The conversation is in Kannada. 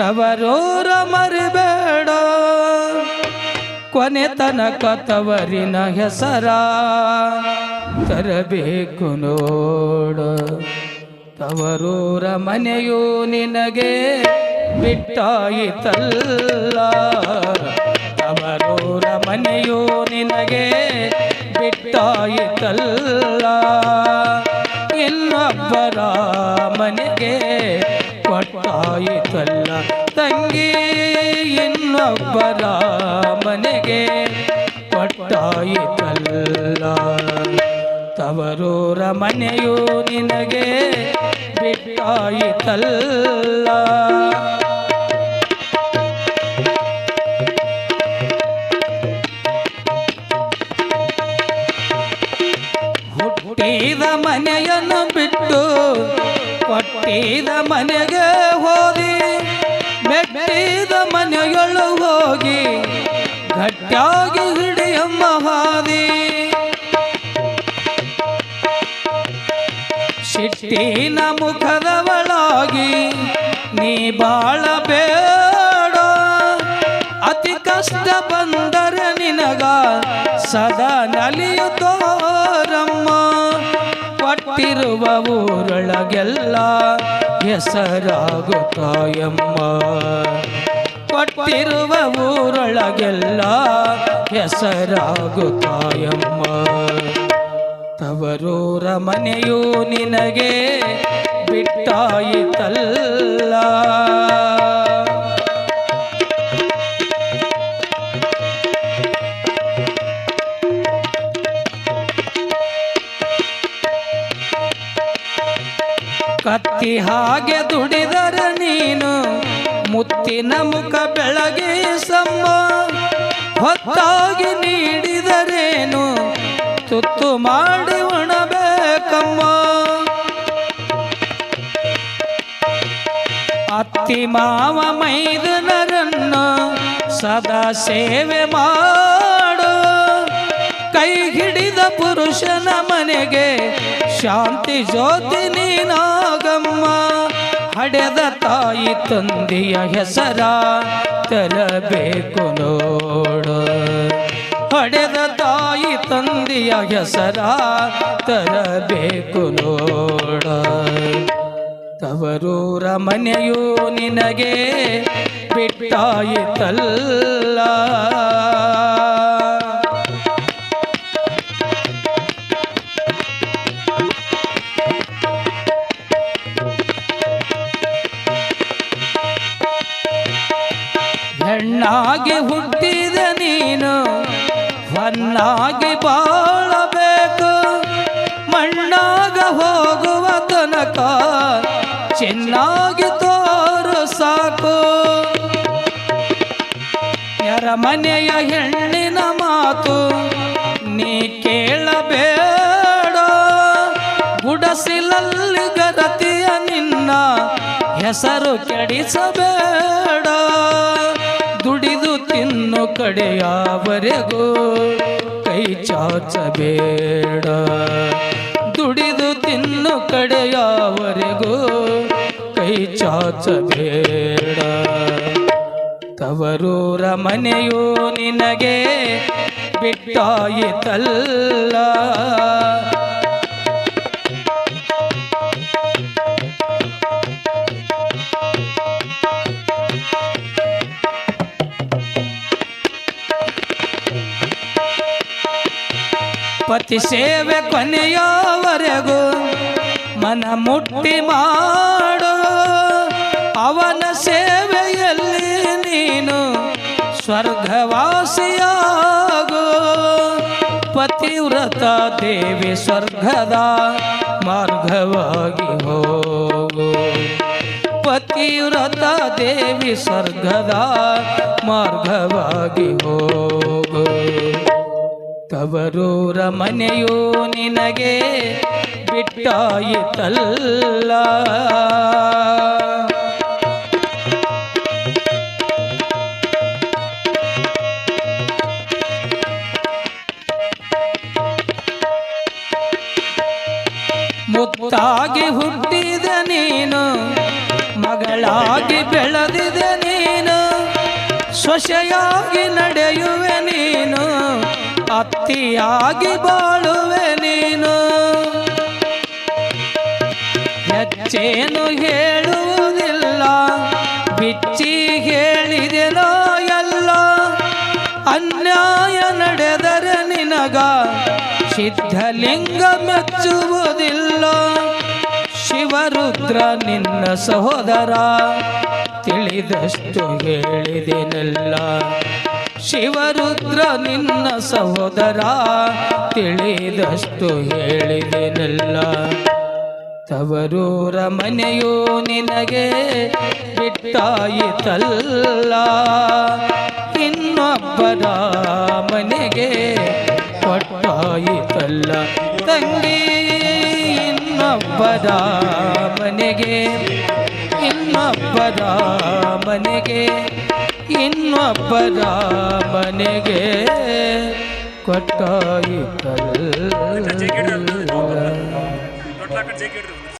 ತವರೂರ ಮರಿಬೇಡ. ಕೊನೆ ತನಕ ತವರಿನ ಹೆಸರ ತರಬೇಕು ನೋಡ. ತವರೂರ ಮನೆಯು ನಿನಗೆ ಬಿಟ್ಟಾಯಿತಲ್ಲ. ತವರೂರ ಮನೆಯು ನಿನಗೆ ಬಿಟ್ಟಾಯಿತಲ್ಲ. ಇನ್ನೊಬ್ಬರ ಮನೆಗೆ ಕೊಟ್ಟಾಯಿತಲ್ಲ. ಇನ್ನೊಬ್ಬರ ಮನೆಗೆ ಕೊಟ್ಟಾಯಿತಲ್ಲ ತವರೂರ ಮನೆಯು ನಿನಗೆ ಬಿಟ್ಟಾಯಿತಲ್ಲ ಹುಟ್ಟಿದ ಮನೆಯನ್ನು ಬಿಟ್ಟು ಕೊಟ್ಟಿದ ಮನೆಗೆ ಗಟ್ಟಿಯಾಗಿ ಮಹಾದೇ ಶಿಟ್ಟಿ ಶಿಟ್ಟಿನ ಮುಖದವಳಾಗಿ ನೀ ಬಾಳಬೇಡ. ಅತಿ ಕಷ್ಟ ಬಂದರೆ ನಿನಗ ಸದಾ ನಲಿಯುತ್ತೋರಮ್ಮ ಕೊಟ್ಟಿರುವ ಊರೊಳಗೆಲ್ಲ ಹೆಸರಾಗುತ್ತಾಯಮ್ಮ. ಕೊಟ್ಟಿರುವ ಊರೊಳಗೆಲ್ಲ ಹೆಸರಾಗುತ್ತಾಯಮ್ಮ. ತವರೂರ ಮನೆಯೂ ನಿನಗೆ ಬಿಟ್ಟಾಯಿತಲ್ಲ. ಕತ್ತಿ ಹಾಗೆ ದುಡಿದರ ನೀನು ಮುತ್ತಿನ ಮುಖ ಬೆಳಗೆ ಸಮ್ಮ, ಹೊತ್ತಾಗಿ ನೀಡಿದರೇನು? ತುತ್ತು ಮಾಡಿ ಉಣಬೇಕಮ್ಮ. ಅತ್ತಿ ಮಾವ ಮೈದನರನ್ನು ಸದಾ ಸೇವೆ ಮಾಡು. ಕೈ ಹಿಡಿದ ಪುರುಷನ ಮನೆಗೆ ಶಾಂತಿ ಜ್ಯೋತಿ ನೀನಾಗಮ್ಮ. ಹಡೆದ ತಾಯಿ ತಂದೆಯ ಹೆಸರ ತರಬೇಕು ನೋಡು. ಹಡೆದ ತಾಯಿ ತಂದೆಯ ಹೆಸರ ತರಬೇಕು ನೋಡ. ತವರೂರ ಮನೆಯು ನಿನಗೆ ಬಿಟ್ಟಾಯಿತಲ್ಲ. ಹೊನ್ನಾಗಿ ಬಾಳಬೇಕು. ಮಣ್ಣಾಗ ಹೋಗುವ ತನಕ ಚೆನ್ನಾಗಿ ತೋರು ಸಾಕು. ಮನೆಯ ಹೆಣ್ಣಿನ ಮಾತು ನೀ ಕೇಳಬೇಡ. ಗುಡಸಿಲಲ್ಲಿ ಗರತಿಯ ನಿನ್ನ ಹೆಸರು ಕೆಡಿಸಬೇಡ. ತಿನ್ನು ಕಡೆಯವರೆಗೂ ಕೈ ಚಾಚಬೇಡ. ದುಡಿದು ತಿನ್ನು ಕಡೆಯವರೆಗೂ ಕೈ ಚಾಚಬೇಡ. ತವರೂರ ಮನೆಯು ನಿನಗೆ ಬಿಟ್ಟಾಯಿತಲ್ಲ. ಪತಿ ಸೇವೆ ಕೊನೆಯವರೆಗೂ ಮನ ಮುಟ್ಟಿ ಮಾಡು. ಅವನ ಸೇವೆಯಲ್ಲಿ ನೀನು ಸ್ವರ್ಗವಾಸಿಯಾಗು. ಪತಿವ್ರತ ದೇವಿ ಸ್ವರ್ಗದ ಮಾರ್ಗವಾಗಿ ಹೋಗು. ಪತಿವ್ರತ ದೇವಿ ಸ್ವರ್ಗದ ಮಾರ್ಗವಾಗಿ ಹೋಗು. ತವರೂರ ಮನೆಯೂ ನಿನಗೆ ಬಿಟ್ಟಾಯಿತಲ್ಲ. ಮುತ್ತಾಗಿ ಹುಟ್ಟಿದ ನೀನು ಮಗಳಾಗಿ ಬೆಳೆದಿದೆ ಸೊಸೆಯಾಗಿ ನಡೆಯುವೆ ನೀನು. ಅತ್ತಿಯಾಗಿ ಬಾಳುವೆ ನೀನು. ಹೆಚ್ಚೇನು ಹೇಳುವುದಿಲ್ಲ, ಬಿಚ್ಚಿ ಹೇಳಿದೆನೋ ಎಲ್ಲ. ಅನ್ಯಾಯ ನಡೆದರೆ ನಿನಗ ಸಿದ್ಧಲಿಂಗ ಮೆಚ್ಚುವುದಿಲ್ಲ. ಶಿವರುದ್ರ ನಿನ್ನ ಸಹೋದರ, ತಿಳಿದಷ್ಟು ಹೇಳಿದೆನೆಲ್ಲ. ಶಿವರುದ್ರ ನಿನ್ನ ಸಹೋದರ, ತಿಳಿದಷ್ಟು ಹೇಳಿದೆನಲ್ಲ. ತವರೂರ ಮನೆಯು ನಿನಗೆ ಬಿಟ್ಟಾಯಿತಲ್ಲ. ಇನ್ನೊಬ್ಬರ ಮನೆಗೆ ಕೊಟ್ಟಾಯಿತಲ್ಲ. ತಂಗಿ, ಇನ್ನೊಬ್ಬರ ಮನೆಗೆ ಇನ್ನೊಬ್ಬರ ಮನೆಗೆ ಇನ್ನೊಬ್ಬರ ಮನೆಗೆ ಜೇಕಿಡ್ದು